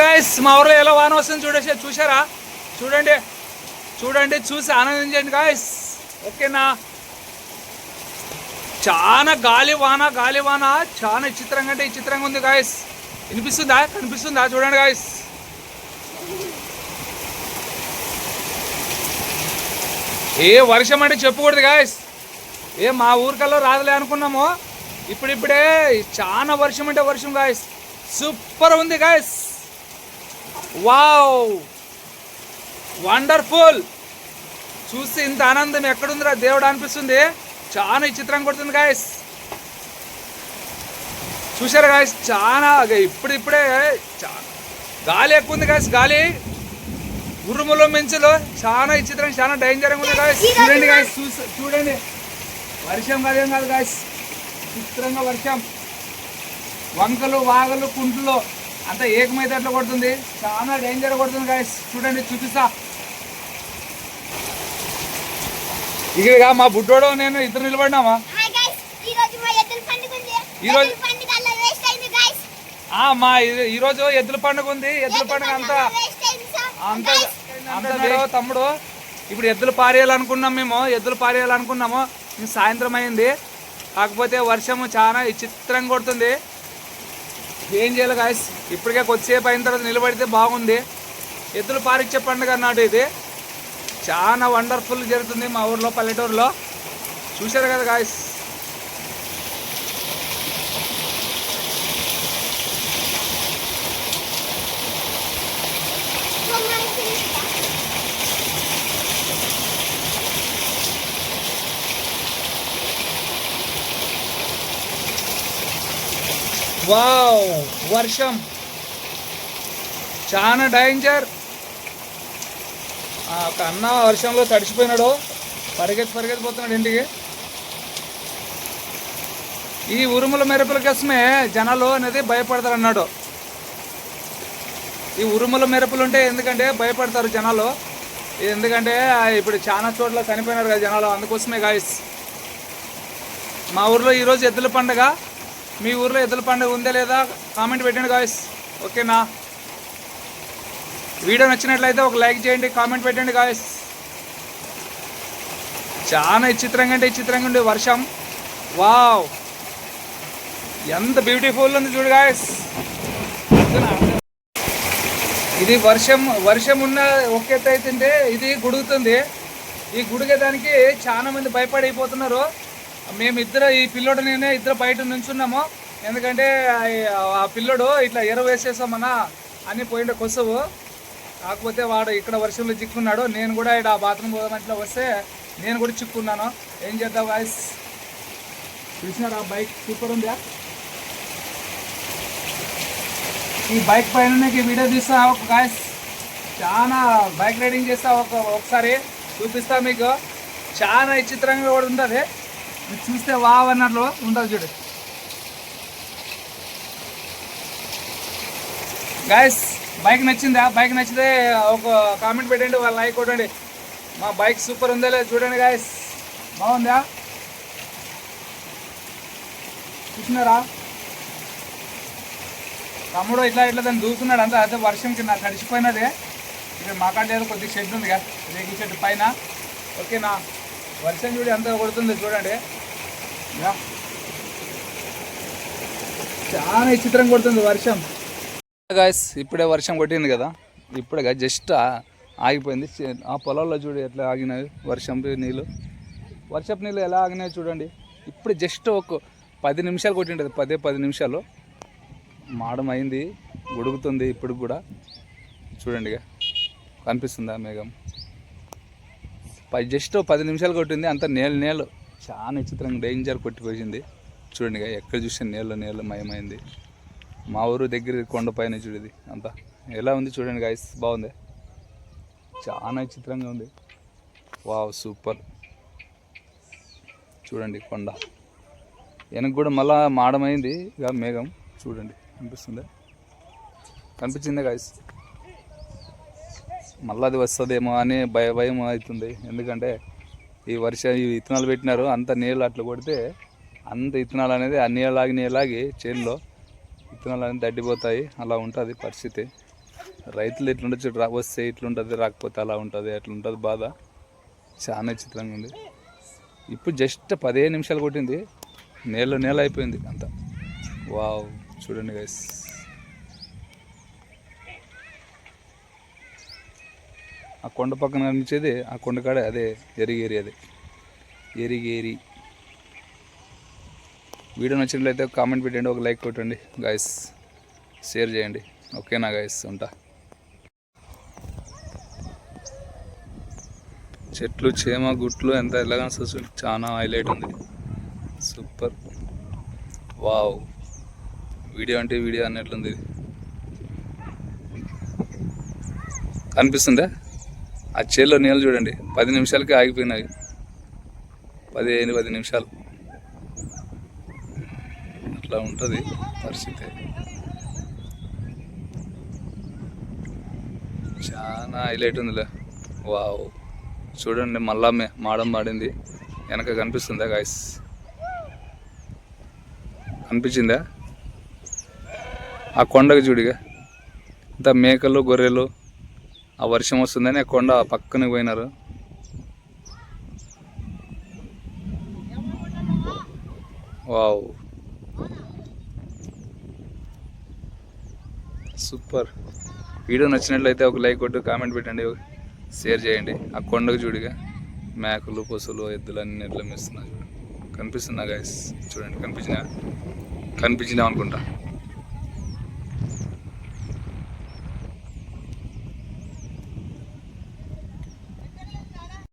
Guys మా ఊర్లో ఎలా వాన వస్తుంది చూడేసి చూసారా చూడండి చూడండి చూసి ఆనందించండి గాయస్ ఓకేనా? చాలా గాలి వాన గాలి వాన. చాలా విచిత్రంగా అంటే విచిత్రంగా ఉంది గాయస్ వినిపిస్తుందా? కనిపిస్తుందా? చూడండి గాయస్ ఏ వర్షం అంటే చెప్పకూడదు గాయస్ ఏ మా ఊరికల్లో రాదులే అనుకున్నాము. ఇప్పుడిప్పుడే చాలా వర్షం అంటే వర్షం గాయస్ సూపర్ ఉంది గాయస్ వావ్! వండర్ఫుల్! చూసి ఇంత ఆనందం ఎక్కడుందిరా? దేవుడు అనిపిస్తుంది. చాలా విచిత్రంగా కొడుతుంది గాయస్ చూసారా గాయస్ చాలా ఇప్పుడు ఇప్పుడే చాలా గాలి ఎక్కువ ఉంది గాయస్ గాలి. ఉరుములు మించులు. చాలా విచిత్రం చాలా డేంజర్గా ఉంది గాయస్ చూడండి గాయస్ చూసి చూడండి. వర్షం కాదేం కాదు గాయస్ చిత్రంగా వర్షం. వంకలు వాగలు కుంట్లు. అంతా ఏకమైతే అట్లా కొడుతుంది? చాలా డేంజర్ కొడుతుంది గాయస్ చూడండి చూపిస్తా. ఇక మా బుడ్డోడు నేను ఇద్దరు నిలబడినామా? హాయ్ గైస్ ఈ రోజు మా ఎద్దుల పండుగ ఉంది. ఈ రోజు- ఎద్దుల పండుగ ఉంది. ఎద్దుల పండుగ అంతా అంత అంత తమ్ముడు. ఇప్పుడు ఎద్దులు పారేయాలనుకున్నాం మేము. ఎద్దులు పారేయాలనుకున్నాము. సాయంత్రం అయింది. కాకపోతే వర్షము చాలా విచిత్రంగా కొడుతుంది. ఏం చేయాలి గాయస్ ఇప్పటికే కొద్దిసేపు అయిన తర్వాత నిలబడితే బాగుంది. ఎద్దులు పారిచ్చే పండుగ అన్నట్టు ఇది. చాలా వండర్ఫుల్ జరుగుతుంది మా ఊర్లో పల్లెటూరులో. చూశారు కదా గాయస్ వావ్ వర్షం. చాలా డేంజర్ ఆ, ఒక అన్న వర్షంలో తడిసిపోయినాడు. పరిగెత్తి పరిగెత్తిపోతున్నాడు ఇంటికి. ఈ ఉరుముల మెరుపుల కోసమే జనాలు అనేది భయపడతారు అన్నాడు ఈ ఉరుముల మెరుపులు ఉంటే ఎందుకంటే భయపడతారు జనాలు. ఎందుకంటే ఇప్పుడు చాలా చోట్ల చనిపోయినారు కదా జనాలు. అందుకోసమే గాయస్ మా ఊర్లో ఈరోజు ఎద్దుల పండుగ. మీ ఊర్లో ఎద్దుల పండుగ ఉందా లేదా? కామెంట్ పెట్టండి గాయస్ ఓకేనా వీడియో నచ్చినట్లయితే ఒక లైక్ చేయండి కామెంట్ పెట్టండి గాయస్ చాలా విచిత్రంగా అంటే విచిత్రంగా ఉండే వర్షం. వావ్ ఎంత బ్యూటిఫుల్ ఉంది చూడు గాయస్ ఇది వర్షం వర్షం ఉన్న ఒక ఎత్తు అవుతుంటే ఇది గుడుగుతుంది. ఈ గుడిగేదానికి చాలా మంది భయపడిపోతున్నారు మేమిద్దరు ఈ పిల్లోడు నేనే ఇద్దరు బయట నుంచున్నాము. ఎందుకంటే ఆ- పిల్లోడు ఇట్లా ఎర వేసేసామన్నా అని పోయిండే కొసవు. కాకపోతే వాడు ఇక్కడ వర్షంలో చిక్కున్నాడు. నేను కూడా ఇక్కడ బాత్రూమ్ పోదామంట్లో వస్తే నేను కూడా చిక్కున్నాను. ఏం చేద్దాం గాయస్ చూసినారా బైక్ సూపర్ ఉందా? ఈ బైక్ పైన నీకు ఈ వీడియో తీస్తా ఒక గాయస్ చాలా బైక్ రైడింగ్ చేస్తా ఒక ఒకసారి చూపిస్తా మీకు. చాలా విచిత్రంగా కూడా ఉంటుంది. చూస్తే వావ్ అన్నట్లు ఉంటుంది చూడు. గాయస్ బైక్ నచ్చిందా? బైక్ నచ్చితే ఒక కామెంట్ పెట్టండి వాళ్ళ లైక్ కొట్టండి. మా బైక్ సూపర్ ఉందా లేదు చూడండి గాయస్ బాగుందా? చూసినారా? తమ్ముడు ఇట్లా ఇట్లా దాన్ని దూకున్నాడు అంతా అదే వర్షం కింద తడిసిపోయినదే ఇక్కడ మాకాడ ఏదో కొద్దిగా షెడ్ ఉంది కదా రేగి షెడ్ పైన. ఓకేనా? వర్షం చూడి అంతా కొడుతుంది చూడండి. చాలా విచిత్రం కొడుతుంది వర్షం. గాయస్ ఇప్పుడే వర్షం కొట్టింది కదా. ఇప్పుడే జస్ట్ ఆగిపోయింది. ఆ పొలాల్లో చూడు ఎట్లా ఆగినాయి వర్షం నీళ్ళు. వర్షపు నీళ్ళు ఎలా ఆగినాయి చూడండి. ఇప్పుడు జస్ట్ ఒక పది నిమిషాలు కొట్టింటుంది. పదే పది నిమిషాలు. మాడం అయింది ఉడుకుతుంది ఇప్పుడు కూడా. చూడండి కనిపిస్తుందా మేఘం. పది జస్ట్ పది నిమిషాలు కొట్టింది. అంత నేలు నేలు. చాలా విచిత్రంగా డేంజర్ కొట్టిపోయింది. చూడండి ఎక్కడ చూసిన నీళ్ళు నేల మయమైంది. మా ఊరు దగ్గర కొండపైన చూడది అంతా. ఎలా ఉంది చూడండి గాయస్ బాగుంది? చాలా విచిత్రంగా ఉంది. వావ్ సూపర్ చూడండి కొండ. వెనక కూడా మళ్ళా మాడమైంది ఇక మేఘం. చూడండి కనిపిస్తుందా? కనిపించిందా గాయస్ మళ్ళీ అది వస్తుందేమో అని భయ భయం అవుతుంది. ఎందుకంటే ఈ వర్ష ఈ విత్తనాలు పెట్టినారు అంత నీళ్ళు అట్లా కొడితే అంత విత్తనాలు అనేది ఆ నీళ్ళలాగి నీళ్ళలాగి చేనులో విత్తనాలు అనేది తడ్డిపోతాయి అలా ఉంటుంది పరిస్థితి. రైతులు ఎట్లుంటుంది వస్తే ఇట్లుంటుంది రాకపోతే అలా ఉంటుంది అట్లుంటుంది బాధ. చాలా చిత్రంగా ఉంది. ఇప్పుడు జస్ట్ పదిహేను నిమిషాలు కొట్టింది నేల నేల అయిపోయింది అంత. వావ్ చూడండి గైస్ ఆ కొండ పక్కన కనిపించేది ఆ కొండ కాడే అదే ఎరిగేరి అదే. ఎరిగేరి వీడియో నచ్చినట్లయితే కామెంట్ పెట్టండి ఒక లైక్ కొట్టండి. గాయస్ షేర్ చేయండి. ఓకేనా గాయస్ ఉంటా. చెట్లు చేమ గుట్లు ఎంత ఎలాగా చూసి చాలా హైలైట్ ఉంది. సూపర్ వావ్ వీడియో అంటే వీడియో అన్నట్లుంది కనిపిస్తుందా? ఆ చేలో నీళ్ళు చూడండి. పది నిమిషాలకి ఆగిపోయినాయి. పదిహేను పది నిమిషాలు. అట్లా ఉంటుంది పరిస్థితి. చాలా హైలైట్ ఉందిలే. వావ్. చూడండి మళ్ళా మే మాడం మాడింది. వెనక కనిపిస్తుందా గాయస్ కనిపించిందా? ఆ కొండకు చూడిగా ఇంత మేకలు గొర్రెలు ఆ వర్షం వస్తుందని ఆ కొండ పక్కన పోయినారు. వావ్. సూపర్. వీడియో నచ్చినట్లయితే ఒక లైక్ కొట్టు కామెంట్ పెట్టండి షేర్ చేయండి. ఆ కొండకు చూడిగా. మేకలు పశువులు ఎద్దులు అన్ని ఎట్లా కనిపిస్తున్నా గాయస్ చూడండి కనిపించినా? కనిపించినా అనుకుంటా